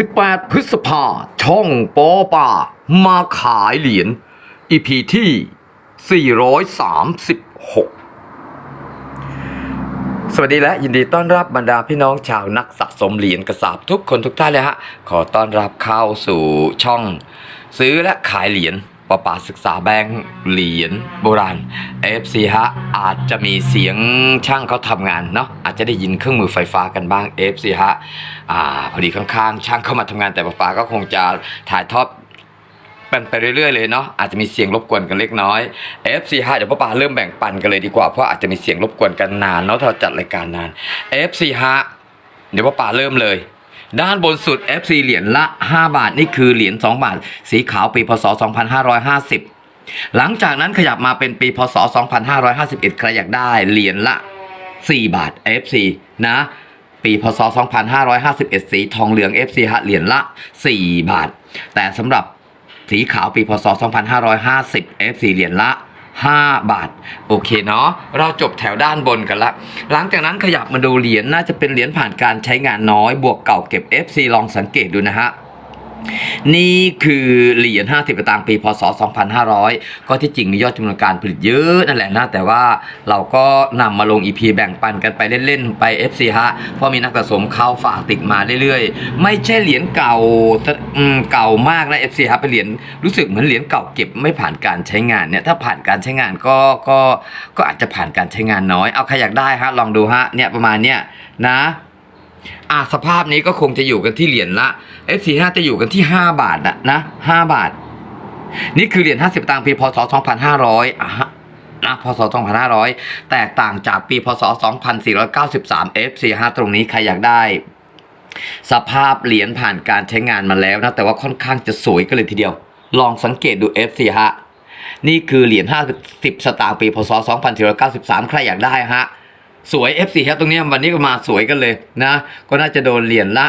18 พฤษภา ช่องปอป่า มาขายเหรียญ EP ที่ 436 สวัสดีและยินดีต้อนรับบรรดาพี่น้องชาวนักสะสมเหรียญกระสาบทุกคนทุกท่านเลยฮะ ขอต้อนรับเข้าสู่ช่อง ซื้อและขายเหรียญ ประปาศึกษาแบงค์เหรียญโบราณ FC ฮะอาจจะมีเสียงช่างเขาทำงานเนาะอาจจะได้ยินเครื่องมือไฟฟ้ากันบ้าง FC ฮะอ่าพอดีข้างๆ ช่างเข้ามาทำงานแต่ประปาก็คงจะถ่ายทอดเป็นไปเรื่อยๆเลยเนาะอาจจะมีเสียงรบกวนกันเล็กน้อย FC5 เดี๋ยวพ่อปาเริ่มแบ่งปันกันเลยดีกว่าเพราะอาจจะมีเสียงรบกวนกันนานเนาะถ้าเราจัดรายการนาน FC5 เดี๋ยวพ่อปาเริ่มเลย ด้านบนสุด FC เหรียญละ 5 บาท นี่คือเหรียญ2บาท สีขาวปีพศ 2550 หลังจากนั้นขยับมาเป็นปีพศ 2551 ใครอยากได้เหรียญละ 4 บาท FC นะปีพศ 2551 สีทองเหลือง FC ฮะเหรียญละ 4 บาท แต่สำหรับสีขาวปีพศ 2550 FC เหรียญละ 5 บาท โอเคเนาะเราจบแถวด้านบนกันละ หลังจากนั้นขยับมาดูเหรียญน่าจะเป็นเหรียญผ่านการใช้งานน้อยบวกเก่าเก็บ FC ลองสังเกตดูนะฮะ นี่คือเหรียญ50สตางค์ปีพศ 2500 ก็ที่จริงมียอดจำนวนการผลิตเยอะนั่นแหละนะ แต่ว่าเราก็นำมาลง EP แบ่งปันกันไปเล่น ๆ ไป FC ฮะ เพราะมีนักสะสมเข้าฝากติดมาเรื่อย ๆ ไม่ใช่เหรียญเก่าเก่ามากนะ FC ฮะ เป็นเหรียญรู้สึกเหมือนเหรียญเก่าเก็บไม่ผ่านการใช้งานเนี่ย ถ้าผ่านการใช้งานก็ก็ก็อาจจะผ่านการใช้งานน้อย เอาใครอยากได้ฮะ ลองดูฮะ เนี่ยประมาณเนี้ยนะ อะสภาพนี้ก็คงจะอยู่กันที่เหรียญละ F45 จะอยู่กันที่ 5 บาทอะนะ5บาท นี่คือเหรียญ50ตังค์ปีพศ 2500อะนะพศ 2500 แตกต่างจากปี พศ 2493 F45 ตรงนี้ใครอยากได้ สภาพเหรียญผ่านการใช้งานมาแล้วนะ แต่ว่าค่อนข้างจะสวยกันเลยทีเดียว ลองสังเกตดู F4 ฮะนี่คือเหรียญ50 สตางค์ปี พศ 2493 ใครอยากได้ฮะ สวย F4 ครับตรงนี้วันนี้ก็มาสวยกันเลยนะ ก็น่าจะโดนเหรียญละ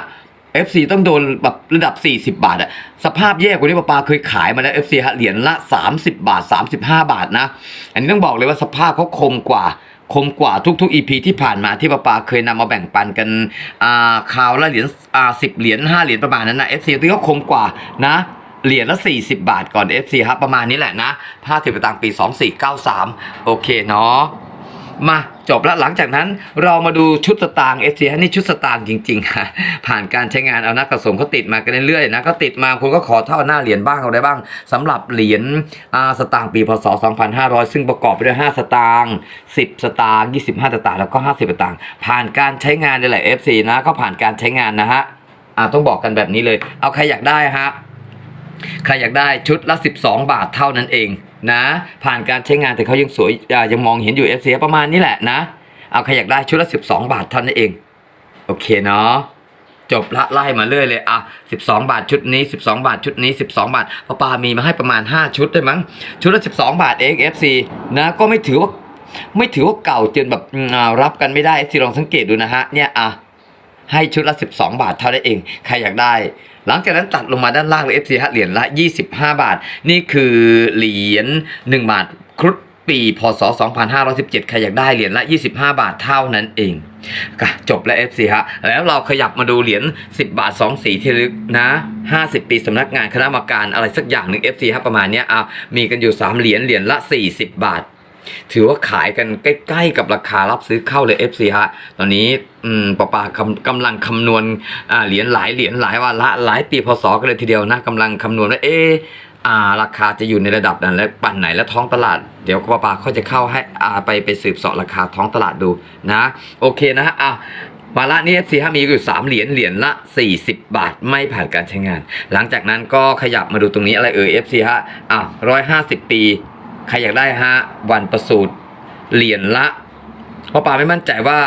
F4 ต้องโดนแบบระดับ 40 บาทอะสภาพแย่กว่านี้ปาปาเคยขายมาแล้ว F4 ฮะเหรียญละ 30 บาท 35 บาทนะ อันนี้ต้องบอกเลยว่าสภาพเขาคมกว่าคมกว่าทุกๆ EP ที่ผ่านมาที่ปาปาเคยนำมาแบ่งปันกันอ่าคราวละเหรียญอ่า10เหรียญ5เหรียญประมาณนั้นนะ F4 ตัวนี้ก็คมกว่านะเหรียญละ 40 บาทก่อน FC ครับประมาณนี้แหละนะ50ตังค์ปี 2493 โอเคเนาะ มาจบแล้วหลังจากนั้นเรามาดูชุดสตางค์เอฟซีนี่ชุดสตางค์จริงๆค่ะผ่านการใช้งานเอานักกระสมเขาติดมากันเรื่อยๆนะก็ติดมาคุณก็ขอเท่าหน้าเหรียญบ้างเอาได้บ้างสำหรับเหรียญสตางค์ปีพศ 2500 ซึ่งประกอบไปด้วย 5 สตางค์10 สตางค์25 สตางค์แล้วก็ 50 สตางค์ผ่านการใช้งานนี่แหละ FC นะก็ผ่านการใช้งานนะฮะอ่าต้องบอกกันแบบนี้เลย เอาใครอยากได้ฮะใครอยากได้ชุดละ 12 บาทเท่านั้นเอง นะ ผ่านการใช้งานแต่เขายังสวยยังมองเห็นอยู่ FC ประมาณนี้แหละนะ เอาใครอยากได้ชุดละ 12 บาทเท่านั้นเอง โอเคเนาะจบละไล่มาเรื่อยเลยอะ12 บาทชุดนี้ 12 บาทชุดนี้ 12 บาทพอปามีมาให้ประมาณ 5 ชุดได้มั้ง ชุดละ 12 บาทเอง FC นะก็ไม่ถือว่าไม่ถือว่าเก่าจนแบบรับกันไม่ได้ FC ลองสังเกตดูนะฮะเนี่ยอะให้ชุดละ 12 บาทเท่านั้นเอง ใครอยากได้ หลังจากนั้นตัดลงมาด้านล่างเลย FC ฮะเหรียญละ 25 บาท นี่คือเหรียญ1บาทครุฑปีพศ 2517 ใครอยากได้เหรียญละ 25 บาทเท่านั้นเองก็จบแล้ว FC ฮะ แล้วเราขยับมาดูเหรียญ 10 บาท 2 สีที่ลึกนะ 50 ปีสำนักงานคณะกรรมการอะไรสักอย่างหนึ่ง FC ฮะประมาณเนี้ยอะมีกันอยู่ 3 เหรียญ เหรียญละ 40 บาท ถือว่าขายกันใกล้ๆกับราคารับซื้อเข้าเลย FC ฮะตอนนี้อืมปะปากำลังคำนวณอ่าเหรียญหลายเหรียญหลายวาระหลายปีพศกันเลยทีเดียวนะกำลังคำนวณว่าเออ่าราคาจะอยู่ในระดับนั้นและปั่นไหนและท้องตลาด เดี๋ยวปะปาเขาจะเข้าให้อ่าไปไปสืบสอบราคาท้องตลาดดูนะ โอเคนะฮะอะวาระนี้ FC ฮะมีอยู่ 3 เหรียญเหรียญละ 40 บาทไม่ผ่านการใช้งาน หลังจากนั้นก็ขยับมาดูตรงนี้อะไรเอ่ย FC ฮะอะ150 ปี ใครอยากได้ฮะวันประสูติเหรียญละ เพราะปาไม่มั่นใจว่า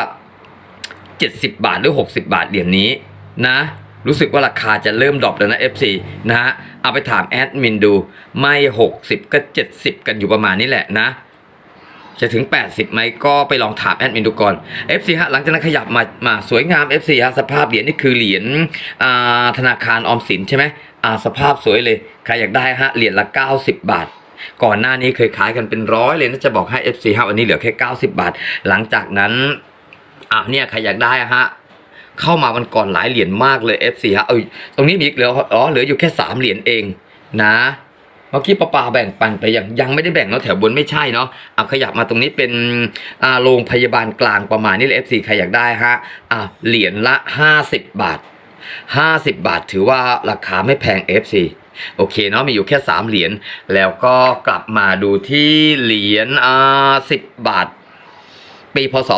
70 บาทหรือ 60 บาทเหรียญนี้นะ รู้สึกว่าราคาจะเริ่มดรอปแล้วนะ FC นะฮะเอาไปถามแอดมินดู ไม่ 60 ก็ 70 กันอยู่ประมาณนี้แหละนะ จะถึง 80ไหมก็ไปลองถามแอดมินดูก่อน FC ฮะหลังจากนั้นขยับมามาสวยงาม FC ฮะสภาพเหรียญนี่คือเหรียญธนาคารออมสินใช่ไหมอ่าสภาพสวยเลย ใครอยากได้ฮะเหรียญละ 90 บาท ก่อนหน้านี้เคยขายกันเป็นร้อยเลยนะจะบอกให้ FC ฮะวันนี้เหลือแค่ 90 บาท หลังจากนั้นอ่าเนี่ยใครอยากได้ฮะเข้ามาวันก่อนหลายเหรียญมากเลย FC ฮะเอ้ยตรงนี้มีอีกเหลืออ๋อเหลืออยู่แค่สามเหรียญเองนะเมื่อกี้ปาปาแบ่งปันไปยังยังไม่ได้แบ่งเนาะแถวบนไม่ใช่เนาะเอาขยับมาตรงนี้เป็นอ่าโรงพยาบาลกลางประมาณนี้เลย FC ใครอยากได้ฮะอ่าเหรียญละ 50 บาท 50 บาทถือว่าราคาไม่แพง FC โอเคเนาะมีอยู่แค่ 3 เหรียญแล้วก็กลับมาดูที่เหรียญอ่า10บบาท ปีพศ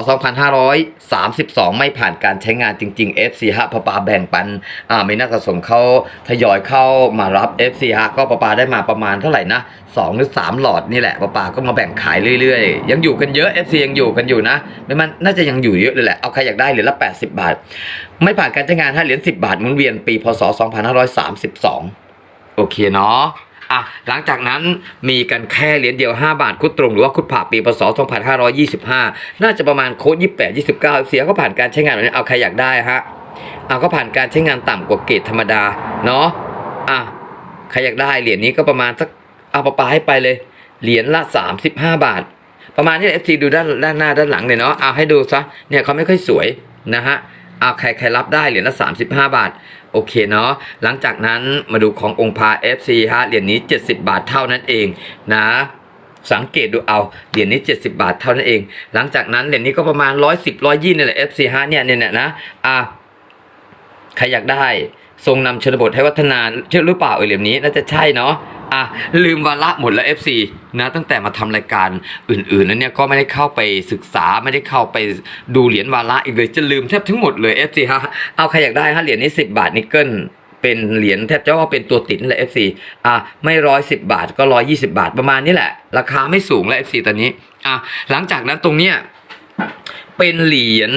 2532 ไม่ผ่านการใช้งานจริง ๆ FC ฮะพอปาแบ่งปันอ่าไม่น่าสะสมเขาทยอยเข้ามารับ FC ฮะก็ปปาได้มาประมาณเท่าไหร่นะ2หรือ3 หลอดนี่แหละปปาก็มาแบ่งขายเรื่อยๆ ยังอยู่กันเยอะ FC ยังอยู่กันอยู่นะไม่มันน่าจะยังอยู่เยอะเลยแหละเอาใครอยากได้เหรียญละ 80 บาท ไม่ผ่านการใช้งานถ้าเหรียญ10 บาทหมุนเวียนปีพศ 2532 โอเคเนาะอะหลังจากนั้นมีกันแค่เหรียญเดียว 5 บาทคุดตรงหรือว่าคุดผ่าปีพศ2525 น่าจะประมาณโค้ด28 29 เสียก็ผ่านการใช้งานแบบนี้เอาใครอยากได้ฮะเอาก็ผ่านการใช้งานต่ำกว่าเกรดธรรมดาเนาะอะใครอยากได้เหรียญนี้ก็ประมาณสักเอาปลาปาให้ไปเลย เหรียญละ 35 บาท ประมาณนี้เอฟซีดูด้านด้านหน้าด้านหลังเลยเนาะเอาให้ดูซะเนี่ยเขาไม่ค่อยสวยนะฮะ เอาใครใครรับได้เหรียญละ35 บาท โอเคเนาะหลังจากนั้นมาดูขององค์พา FC ฮะเหรียญนี้ 70 บาทเท่านั้นเองนะสังเกตดูเอาเหรียญนี้ 70 บาทเท่านั้นเอง หลังจากนั้นเหรียญนี้ก็ประมาณ 110 120นี่แหละ FC ฮะเนี่ยเนี่ยนะอะใครอยากได้ ทรงนำชนบทให้วัฒนาเชื่อหรือเปล่าเอเหลี่ยมนี้น่าจะใช่เนาะอะลืมวาระหมดแล้ว FC นะตั้งแต่มาทำรายการอื่นๆแล้วเนี่ยก็ไม่ได้เข้าไปศึกษาไม่ได้เข้าไปดูเหรียญวาระอีกเลยจะลืมแทบทั้งหมดเลย FC ฮะเอาใครอยากได้ฮะเหรียญนี้ 10 บาทนิกเกิลเป็นเหรียญแทบจะว่าเป็นตัวติดนั่นแหละ FC อะไม่ร้อยสิบบาทก็ร้อยยี่สิบาทประมาณนี้แหละ ราคาไม่สูงแล้ว FC ตอนนี้อะหลังจากนั้นตรงเนี้ย เป็นเหรียญ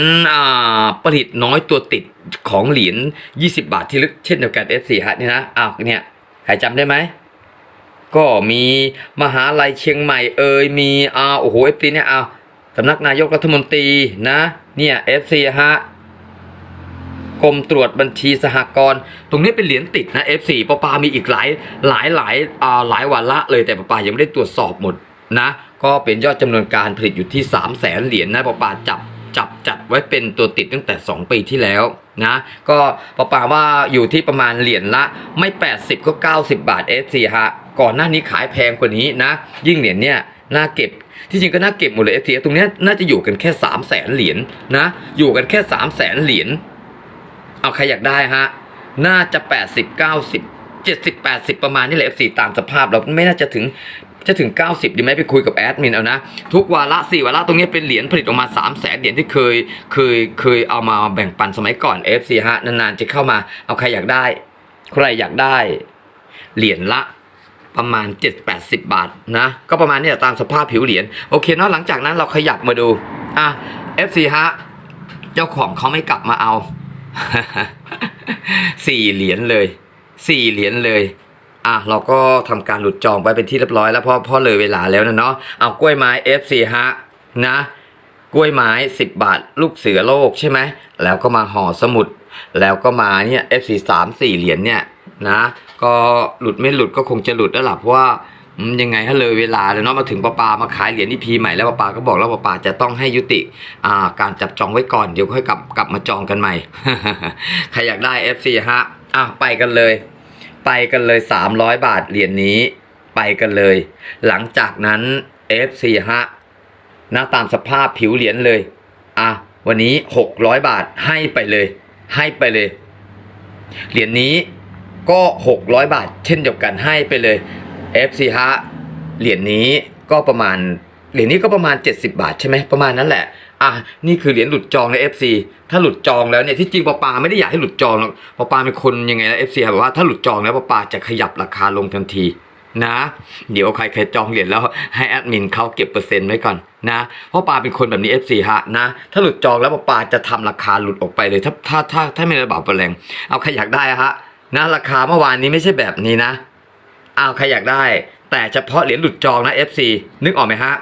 ผลิตน้อยตัวติดของเหรียญ20 บาทที่ลึกเช่นเดียวกัน F4 ฮะนี่นะอ้าวเนี่ยใครจำได้ไหมก็มีมหาลัยเชียงใหม่เอ่ยมีอ่าโอ้โห F4 เนี่ยอ้าวสำนักนายกรัฐมนตรีนะเนี่ย F4 ฮะกรมตรวจบัญชีสหกรณ์ตรงนี้เป็นเหรียญติดนะ F4 ปปามีอีกหลายหลายหลายอ่าหลายวาระเลยแต่ปปายังไม่ได้ตรวจสอบหมดนะ ก็เป็นยอดจำนวนการผลิตอยู่ที่ 3 0 0แสนเหรียญนะปปาจับจับจัดไว้เป็นตัวติดตั้งแต่ 2 ปีที่แล้วนะก็ปปาว่าอยู่ที่ประมาณเหรียญละไม่ 80 ก็ 90 บาท F4 ฮะก่อนหน้านี้ขายแพงกว่านี้นะ ยิ่งเหรียญเนี่ยน่าเก็บที่จริงก็น่าเก็บหมดเลย F4 ตรงนี้น่าจะอยู่กันแค่ 3 0 0แสนเหรียญนะอยู่กันแค่ 3 0 0แสนเหรียญเอาใครอยากได้ฮะน่าจะ 80 90 70 80 ประมาณนี้แหละ F4 ตามสภาพเราไม่น่าจะถึง จะถึง 90ดีไหมไปคุยกับแอดมินเอานะ ทุกวาระ4วาระตรงนี้เป็นเหรียญผลิตออกมา 3 0 0แสนเหรียญที่เคยเคยเคยเอามาแบ่งปันสมัยก่อน F4 ฮะนานๆจะเข้ามาเอาใครอยากได้ ใครอยากได้ เหรียญละประมาณ 7-80 บาทนะ ก็ประมาณนี้ตามสภาพผิวเหรียญโอเคเนาะหลังจากนั้นเราขยับมาดูอะ FC ฮะเจ้าของเขาไม่กลับมาเอาสี่เหรียญเลยสี่เหรียญเลย อะเราก็ทำการหลุดจองไปเป็นที่เรียบร้อยแล้วพราะเพราะเลยเวลาแล้วนะเนาะเอากล้วยไม้ F4 ฮะนะ กล้วยไม้ 10 บาท ลูกเสือโลกใช่ไหมแล้วก็มาห่อสมุด แล้วก็มาเนี่ย F4 3 4เหรียญเนี่ยนะ ก็หลุดไม่หลุดก็คงจะหลุดแล้วล่ะเพราะว่ายังไงถ้าเลยเวลาแล้วเนาะมาถึงปาปามาขายเหรียญที่พีใหม่แล้วปาปาก็บอกแล้วปาปาจะต้องให้ยุติาการจับจองไว้ก่อนเดี๋ยวค่อยกลับกลับมาจองกันใหม่ ใครอยากได้ F4 ฮะอะไปกันเลย ไปกันเลย 300 บาทเหรียญนี้ไปกันเลย หลังจากนั้น F4 ฮะหน้าตามสภาพผิวเหรียญเลย อะ วันนี้ 600 บาทให้ไปเลย ให้ไปเลย เหรียญนี้ก็ 600 บาท เช่นเดียวกันให้ไปเลย FC ฮะเหรียญนี้ก็ประมาณ เหรียญนี้ก็ประมาณ 70 บาทใช่ไหมประมาณนั้นแหละ อะนี่คือเหรียญหลุดจองใน FC ถ้าหลุดจองแล้วเนี่ยที่จริงปาปาไม่ได้อยากให้หลุดจองหรอกปาปาเป็นคนยังไงนะ FC แบบว่าถ้าหลุดจองแล้วปาปาจะขยับราคาลงทันทีนะ เดี๋ยวใครเคยจองเหรียญแล้วให้แอดมินเขาเก็บเปอร์เซ็นต์ไว้ก่อนนะเพราะปาเป็นคนแบบนี้ FC ฮะนะ ถ้าหลุดจองแล้วปาจะทำราคาหลุดออกไปเลย ถ้าถ้าถ้าถ้าไม่ระบาดแรงเอาใครอยากได้ฮะนะราคาเมื่อวานนี้ไม่ใช่แบบนี้นะเอาใครอยากได้ แต่เฉพาะเหรียญหลุดจองนะ FC นึกออกไหมฮะ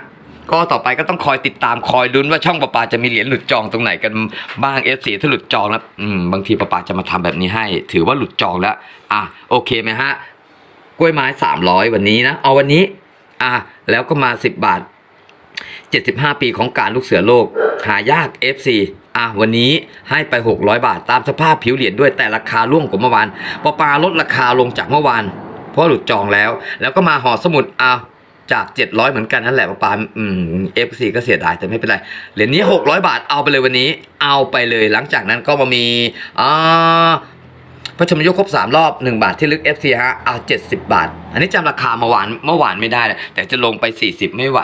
ก็ต่อไปก็ต้องคอยติดตามคอยลุ้นว่าช่องปาปาจะมีเหรียญหลุดจองตรงไหนกันบ้าง FC ถ้าหลุดจองแล้วอืมบางทีปาปาจะมาทำแบบนี้ให้ ถือว่าหลุดจองแล้ว อะโอเคไหมฮะกล้วยไม้สามร้อยวันนี้นะเอาวันนี้ อะแล้วก็มาสิบบาทเจ็ดสิบห้าปีของการลูกเสือโลก หายาก FC อะวันนี้ให้ไป 600 บาทตามสภาพผิวเหรียญด้วยแต่ราคาร่วงกว่าเมื่อวานปอปาลดราคาลงจากเมื่อวานเพราะหลุดจองแล้ว แล้วก็มาห่อสมุดอะ จาก 700 เหมือนกันนั่นแหละปอปาอืมเอฟซีก็เสียดายแต่ไม่เป็นไร เหรียญนี้ 600 บาทเอาไปเลยวันนี้ เอาไปเลยหลังจากนั้นก็มามีอ่าพระชมยกคครบ 3 รอบ 1 บาทที่ลึก FC ฮะเอา 70 บาท อันนี้จำราคาเมื่อวานเมื่อวานไม่ได้แต่จะลงไป 40 ไม่ไหว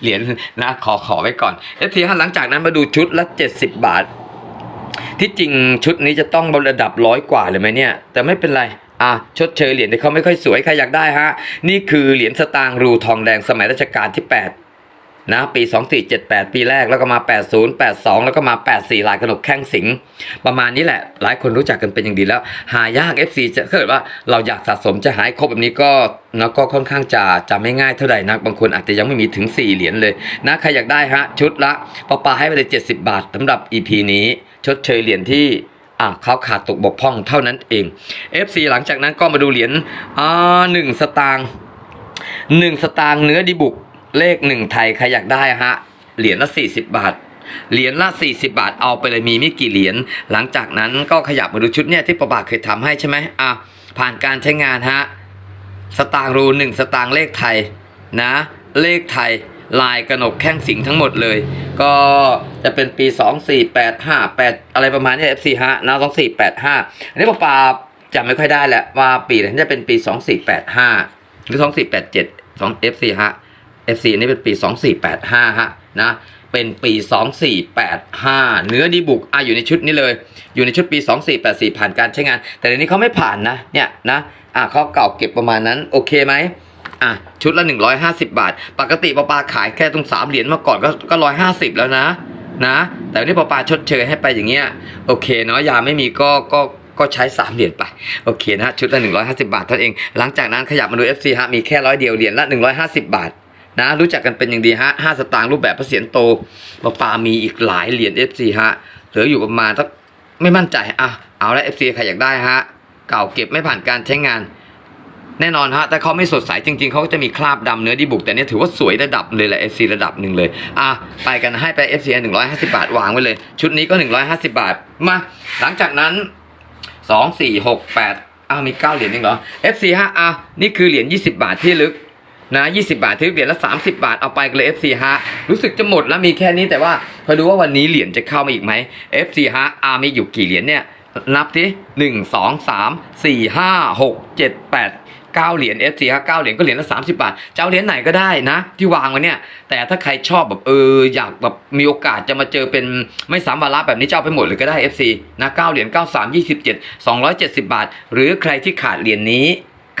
เหรียญนะขอขอไว้ก่อน FC ฮะหลังจากนั้นมาดูชุดละ 70 บาท ที่จริงชุดนี้จะต้องระดับร้อยกว่าเลยไหมเนี่ย แต่ไม่เป็นไร อะชดเชยเหรียญที่เขาไม่ค่อยสวยใครอยากได้ฮะ นี่คือเหรียญสตางค์รูทองแดงสมัยรัชกาลที่ 8 นะ ปี 2478 ปีแรกแล้วก็มา 80 82 แล้วก็มา 84 ลายกระหนกแข้งสิง ประมาณนี้แหละ หลายคนรู้จักกันเป็นอย่างดีแล้ว หายาก FC จะเกิดว่าเราอยากสะสมจะหายครบแบบนี้ก็นะก็ค่อนข้างจะจะไม่ง่ายเท่าไหร่นักบางคนอาจจะยังไม่มีถึง 4 เหรียญเลยนะใครอยากได้ฮะชุดละปอปาให้ไปเลย70 บาทสำหรับ EP นี้ ชดเชยเหรียญที่ อะเขาขาดตกบกพร่องเท่านั้นเอง FC หลังจากนั้นก็มาดูเหรียญอ่าหนึ่งสตางค์หนึ่งสตางค์เนื้อดีบุกเลขหนึ่งไทยใครอยากได้ฮะเหรียญละ40บบาทเหรียญละ 40 บาทเอาไปเลยมีไม่กี่เหรียญหลังจากนั้นก็ขยับมาดูชุดเนี่ยที่ประบาเคยทำให้ใช่ไหมอะผ่านการใช้งานฮะสตางค์รูหนึ่งสตางค์เลขไทยนะ เลขไทย ลายกระหนกแข้งสิงห์ทั้งหมดเลย ก็จะเป็นปี 2485 8 อะไรประมาณนี้ FC ฮะนะ2485 อันนี้ปาปาจำไม่ค่อยได้แหละว่าปีไหนจะเป็นปี 2485 หรือ 2487 2 FC ฮะ FC อันนี้เป็นปี 2485 ฮะนะเป็นปี 2485 เนื้อดีบุกอะอยู่ในชุดนี้เลย อยู่ในชุดปี 2484 ผ่านการใช้งาน แต่เดี๋ยวนี้เขาไม่ผ่านนะ เนี่ยนะ อะเขาเก่าเก็บประมาณนั้น โอเคไหม อะชุดละ 150 บาท ปกติปาปาขายแค่ตรง3เหรียญมาก่อนก็ก็150แล้วนะนะ แต่วันนี้ปาปาชดเชยให้ไปอย่างเงี้ยโอเคเนาะยาไม่มีก็ก็ก็ใช้ 3 เหรียญไป โอเคนะชุดละ 150 บาทเท่านั้นเอง หลังจากนั้นขยับมาดู FC ฮะมีแค่ร้อยเดียวเหรียญละ 150 บาทนะรู้จักกันเป็นอย่างดีฮะห้าสตางค์รูปแบบพระเศียรโตปาปามีอีกหลายเหรียญ FC ฮะเหลืออยู่ประมาณสักไม่มั่นใจอะเอาละ FC ใครอยากได้ฮะเก่าเก็บไม่ผ่านการใช้งาน แน่นอนฮะแต่เขาไม่สดใสจริงๆ เขาก็จะมีคราบดำเนื้อดีบุก แต่เนี้ยถือว่าสวยระดับเลยแหละ FC ระดับหนึ่งเลย อะ ไปกันให้ไป FC หนึ่งร้อยห้าสิบาท วางไว้เลย ชุดนี้ก็หนึ่งร้อยห้าสิบาท มา หลังจากนั้นสองสี่หกแปดอ้าวมีเก้าเหรียญเองเหรอ FC ฮะอะนี่คือเหรียญยี่สิบาทที่ลึกนะ20 บาทที่เหรียญละ 30 บาท เอาไปกันเลย FC ฮะ รู้สึกจะหมดแล้วมีแค่นี้แต่ว่าพอดูว่าวันนี้เหรียญจะเข้ามาอีกไหม FC ฮะอามีอยู่กี่เหรียญเนี่ย นับที่หนึ่งสองสามสี่ห้าหกเจ็ดแปด เก้าเหรียญ FC ฮะเก้าเหรียญก็เหรียญละ 30 บาทจะเอาเหรียญไหนก็ได้นะ ที่วางไว้เนี่ย แต่ถ้าใครชอบแบบเอออยากแบบมีโอกาสจะมาเจอเป็นไม่สามวาระแบบนี้จะเอาไปหมดเลยก็ได้ FC นะ9เหรียญ93 27 270 บาท หรือใครที่ขาดเหรียญนี้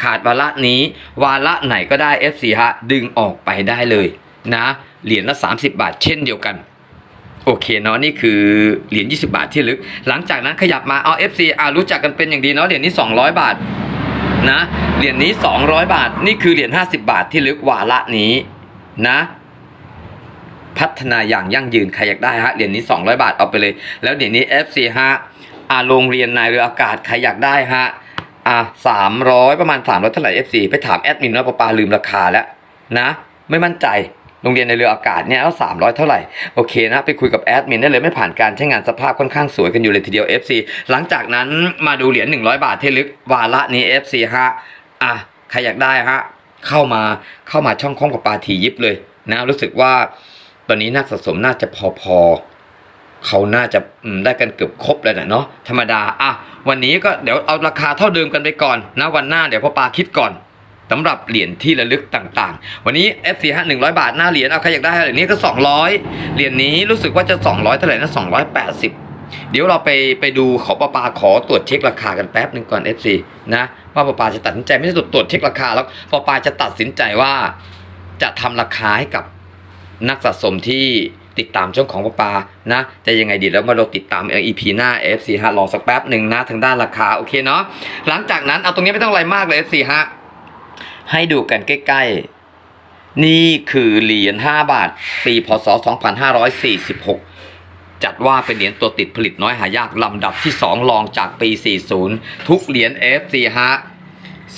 ขาดวาระนี้ วาระไหนก็ได้ F4 ฮะดึงออกไปได้เลยนะเหรียญละ 30 บาท เช่นเดียวกันโอเคเนาะนี่คือเหรียญ20 บาทที่ลึก หลังจากนั้นขยับมาเอา FC อ่ารู้จักกันเป็นอย่างดีเนาะเหรียญนี้ 200 บาท นะเหรียญนี้ 200 บาท นี่คือเหรียญ50 บาทที่ลึกวาระนี้นะ พัฒนาอย่างยั่งยืนใครอยากได้ฮะเหรียญนี้ 200 บาทเอาไปเลย แล้วเหรียญนี้ FC ฮะอ่าโรงเรียนนายเรืออากาศใครอยากได้ฮะอะสามร้อยประมาณสามร้อยเท่าไหร่ FC ไปถามแอดมินว่าปาปาลืมราคาแล้วนะ ไม่มั่นใจ โรงเรียนในเรืออากาศเนี่ยแล้วสามร้อยเท่าไหร่ โอเคนะ ไปคุยกับแอดมินได้เลยไม่ผ่านการใช้งานสภาพค่อนข้างสวยกันอยู่เลยทีเดียว FC หลังจากนั้นมาดูเหรียญ100 บาทที่ลึกวาระนี้ FC ฮะอะใครอยากได้ฮะเข้ามาเข้ามาช่องข้องกับปาทียิบเลยนะรู้สึกว่าตอนนี้นักสะสมน่าจะพอๆเขาน่าจะได้กันเกือบครบเลยนะเนาะธรรมดาอะวันนี้ก็เดี๋ยวเอาราคาเท่าเดิมกันไปก่อนนะวันหน้าเดี๋ยวพ่อปาคิดก่อน สำหรับเหรียญที่ระลึกต่างๆ วันนี้ F4 ฮะหนึ่งร้อยบาทหน้าเหรียญเอาใครอยากได้เหรียญนี้ก็ 200 เหรียญนี้รู้สึกว่าจะ 200เท่าไหร่นะ280 เดี๋ยวเราไปไปดูขอปาปาขอตรวจเช็คราคากันแป๊บหนึ่งก่อน F4 นะว่าปาปาจะตัดสินใจไม่ใช่ตรวจเช็คราคาแล้วปาปาจะตัดสินใจว่าจะทำราคาให้กับนักสะสมที่ติดตามช่องของปาปานะ จะยังไงดีแล้วมาเราติดตาม EP หน้า FC ฮะรอสักแป๊บหนึ่งนะทางด้านราคาโอเคเนาะหลังจากนั้นเอาตรงนี้ไม่ต้องอะไรมากเลย FC ฮะ ให้ดูกันใกล้ๆ นี่คือเหรียญ5บาท ปีพศ 2546 จัดว่าเป็นเหรียญตัวติดผลิตน้อยหายากลำดับที่ 2 รองจากปี 40 ทุกเหรียญ FC ฮะ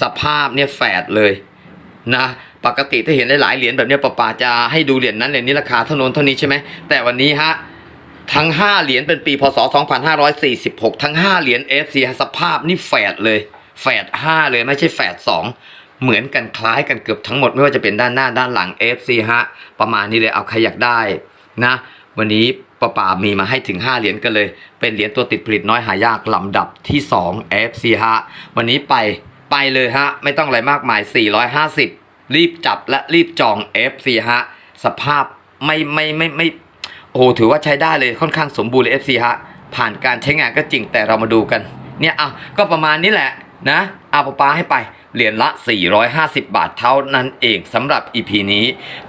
สภาพเนี่ยแฝดเลยนะปกติถ้าเห็นหลายๆเหรียญแบบเนี้ยปะปาจะให้ดูเหรียญนั้นเหรียญนี้ราคาเท่าน้นเท่านี้ใช่ไหมแต่วันนี้ฮะทั้ง 5 เหรียญเป็นปีพศ 2546 ทั้ง 5 เหรียญ FC สภาพนี่แฝดเลยแฝด5เลยไม่ใช่แฝด2 เหมือนกันคล้ายกันเกือบทั้งหมดไม่ว่าจะเป็นด้านหน้าด้านหลัง FC ฮะ ประมาณนี้เลยเอาใครอยากได้นะ วันนี้ป้าป่ามีมาให้ถึง 5 เหรียญกันเลย เป็นเหรียญตัวติดผลิตน้อยหายากลำดับที่ 2 FC ฮะ วันนี้ไปไปเลยฮะ ไม่ต้องอะไรมากมาย 450 รีบจับและรีบจอง FC ฮะ สภาพไม่ไม่ไม่ไม่โอ้ถือว่าใช้ได้เลยค่อนข้างสมบูรณ์เลย FC ฮะ ผ่านการใช้งานก็จริงแต่เรามาดูกัน เนี่ยอะก็ประมาณนี้แหละ นะเอาปปาให้ไปเหรียญละ 450 บาทเท่านั้นเองสำหรับ EP นี้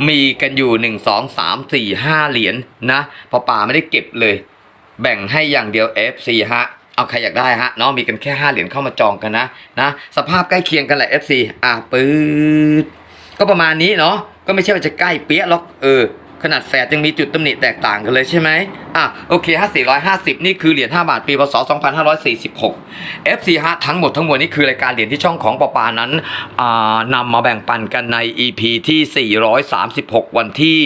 มีกันอยู่ 1 2 3 4 5 เหรียญนะปปาไม่ได้เก็บเลย แบ่งให้อย่างเดียว FC ฮะเอาใครอยากได้ฮะเนาะมีกันแค่ 5 เหรียญเข้ามาจองกันนะนะ สภาพใกล้เคียงกันแหละ FC อะปื๊ดก็ประมาณนี้เนาะก็ไม่ใช่ว่าจะใกล้เปี้ยหรอกเออ ขนาดแฝดยังมีจุดตำหนิแตกต่างกันเลยใช่ไหมอะโอเคฮะ450 นี่คือเหรียญ5บาทปีพศ 2546 FC ฮะทั้งหมดทั้งมวลนี่คือรายการเหรียญที่ช่องของปอปานั้นอ่านำมาแบ่งปันกันใน EP ที่ 436 วันที่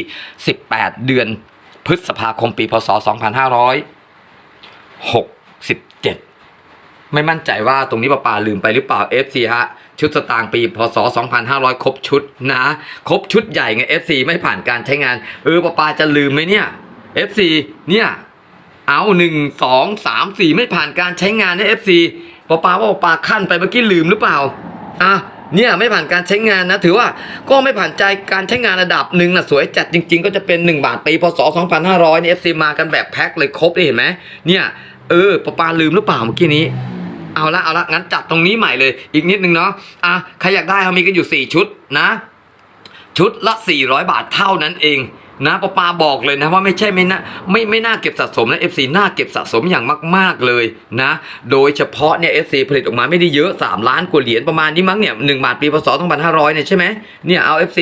18 เดือนพฤษภาคมปีพศ 2567 ไม่มั่นใจว่าตรงนี้ปาปาลืมไปหรือเปล่า FC ฮะ ชุดสตางค์ปีพศ 2500 ครบชุดนะครบชุดใหญ่ไง FC ไม่ผ่านการใช้งาน เออปาปาจะลืมไหมเนี่ย FC เนี่ยเอาหนึ่งสองสามสี่ไม่ผ่านการใช้งานนะ FC ปาปาว่าปาปาขั้นไปเมื่อกี้ลืมหรือเปล่าอะเนี่ยไม่ผ่านการใช้งานนะ ถือว่าก็ไม่ผ่านใจการใช้งานระดับหนึ่งนะสวยจัดจริง ๆ ก็จะเป็น 1 บาทปีพศ 2500นี่ FC มากันแบบแพ็คเลยครบเลยเห็นไหมเนี่ยเออปาปาลืมหรือเปล่าเมื่อกี้นี้ เอาละเอาละงั้นจัดตรงนี้ใหม่เลย อีกนิดนึงเนาะอะใครอยากได้เรามีกันอยู่ 4 ชุดนะ ชุดละ 400 บาทเท่านั้นเอง นะปปาบอกเลยนะว่าไม่ใช่ไม่น่าไม่ไม่น่าเก็บสะสมนะ FC น่าเก็บสะสมอย่างมาก ๆเลยนะ โดยเฉพาะเนี่ย FC ผลิตออกมาไม่ได้เยอะ 3 ล้านกว่าเหรียญประมาณนี้มั้งเนี่ย1บาทปีพศ2500เนี่ยใช่ไหมเนี่ยเอา FC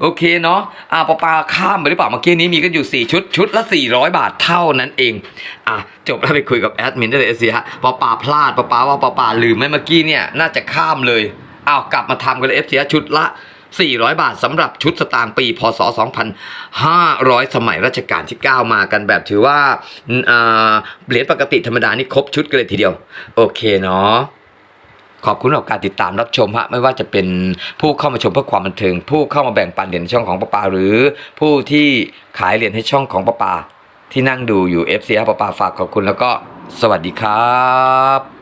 โอเคเนาะอ่าปปาข้ามไปหรือเปล่าเมื่อกี้นี้มีกันอยู่ 4 ชุดชุดละ 400 บาทเท่านั้นเองอะจบแล้วไปคุยกับแอดมินได้เลย FC ฮะปปาพลาดปปาว่าปปาลืมไหมเมื่อกี้เนี่ยน่าจะข้ามเลยอ้าวกลับมาทำกันเลย FC ฮะชุดละ 400 บาทสำหรับชุดสตางค์ปี พศ 2500 สมัยรัชกาลที่ 9 มากันแบบถือว่าเหรียญปกติธรรมดานี่ครบชุดกันเลยทีเดียว โอเคเนาะขอบคุณสำหรับการติดตามรับชมฮะไม่ว่าจะเป็นผู้เข้ามาชมเพื่อความบันเทิง ผู้เข้ามาแบ่งปันเหรียญช่องของป้าปาหรือผู้ที่ขายเหรียญให้ช่องของป้าปาที่นั่งดูอยู่ FC ฮะป้าปาฝากขอบคุณแล้วก็สวัสดีครับ